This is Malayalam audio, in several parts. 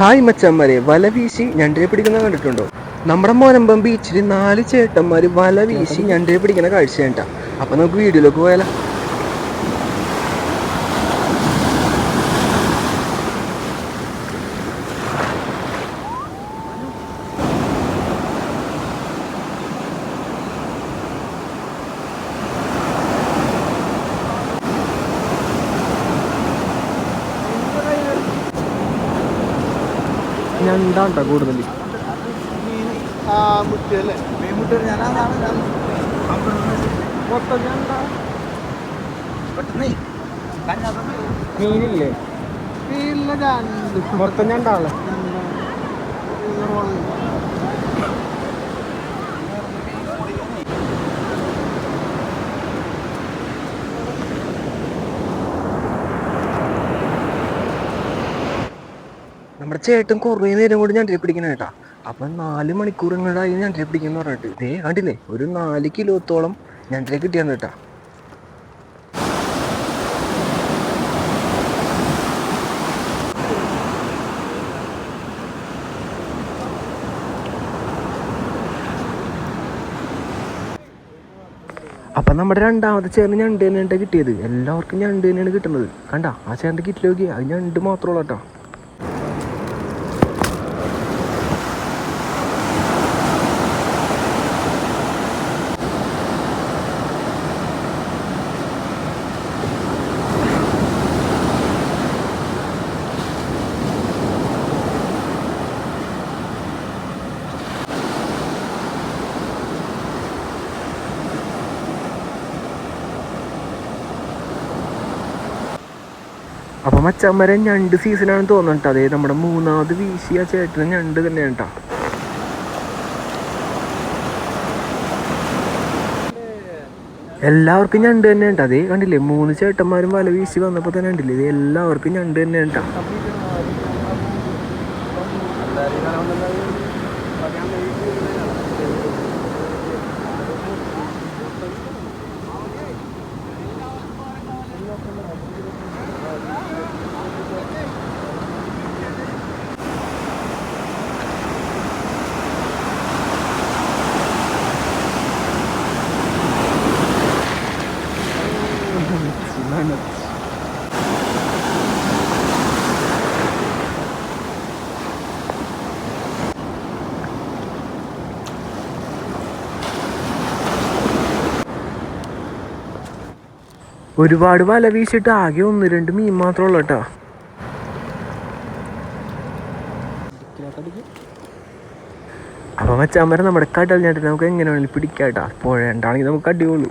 ഹായ് മച്ചന്മാരെ വല വീശി ഞണ്ടിനെ പിടിക്കുന്ന കണ്ടിട്ടുണ്ടോ? നമ്മുടെ മോനമ്പം ബീച്ചിൽ നാല് ചേട്ടന്മാർ വല വീശി ഞണ്ടിനെ പിടിക്കുന്ന കാഴ്ച കേട്ടാ. അപ്പൊ നമുക്ക് വീഡിയോയിലേക്ക് പോയാലോ. ഞണ്ടാണ്ട കൂടുതൽ. മീനില്ലേ? മൊത്തം ഞണ്ടാളെ നമ്മുടെ ചേട്ടൻ കുറേ നേരം കൂടി ഞാൻ പിടിക്കണ കേട്ടാ. അപ്പൊ നാല് മണിക്കൂർ ഇങ്ങോട്ടായി ഞണ്ടിനെ പിടിക്കുന്ന പറഞ്ഞിട്ട്. ഇതേ കണ്ടില്ലേ? ഒരു നാല് കിലോത്തോളം ഞണ്ടിനെ കിട്ടിയാണ് കേട്ടാ. അപ്പൊ നമ്മുടെ രണ്ടാമത്തെ ചേർന്ന് ഞണ്ട് തന്നെയാണ് കിട്ടിയത്. എല്ലാവർക്കും ഞണ്ട് തന്നെയാണ് കിട്ടുന്നത്. കണ്ട? ആ ചേർന്ന് കിട്ടിലോക്കി അത് ഞണ്ട് മാത്രമുള്ള കേട്ടോ. അപ്പൊ മച്ചാമ്മരെ ഞണ്ട് സീസണാണെന്ന് തോന്നുന്നുണ്ട് അതേ നമ്മുടെ മൂന്നാമത് വീശിയ ചേട്ടന് ഞണ്ട് തന്നെയാണ് കേട്ടോ. എല്ലാവർക്കും ഞണ്ട് തന്നെ ഉണ്ട് അതേ കണ്ടില്ലേ മൂന്ന് ചേട്ടന്മാരും വല വീശി വന്നപ്പോൾ തന്നെ കണ്ടില്ലേ ഇത് എല്ലാവർക്കും ഞണ്ട് തന്നെ ഉണ്ടാ ഒരുപാട് വല വീശിട്ട് ആകെ ഒന്ന് രണ്ട് മീൻ മാത്രമേ ഉള്ളൂ കേട്ടോ. അപ്പൊ വരെ നമ്മുടെ കടൽ ഞണ്ട് നമുക്ക് എങ്ങനെ വേണമെങ്കിലും പിടിക്കാം പുഴ ഉണ്ടാണെങ്കിൽ നമുക്ക് അടിയുള്ളൂ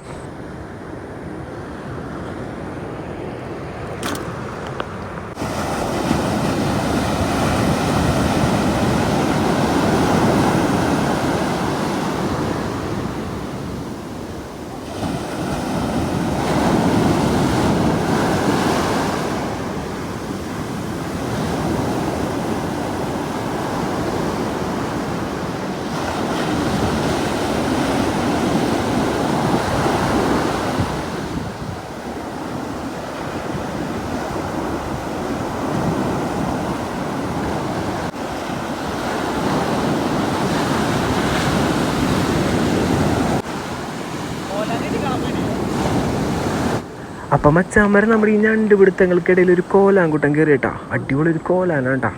അപ്പൊ മച്ചാമ്പരം നമ്മുടെ ഈ ഞണ്ട് പിടുത്തങ്ങൾക്കിടയിൽ ഒരു കോലാങ്കുട്ടം കയറി കേട്ടാ അടിപൊളി ഒരു കോലാനാ കേട്ടാ.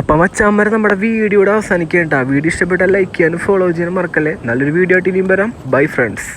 അപ്പൊ മച്ചാമ്പരം നമ്മുടെ വീഡിയോയുടെ അവസാനിക്കേണ്ട വീഡിയോ ഇഷ്ടപ്പെട്ടാൽ ലൈക്ക് ചെയ്യാനും ഫോളോ ചെയ്യാനും മറക്കല്ലേ. നല്ലൊരു വീഡിയോ ആയിട്ട് ഇനിയും വരാം. Bye friends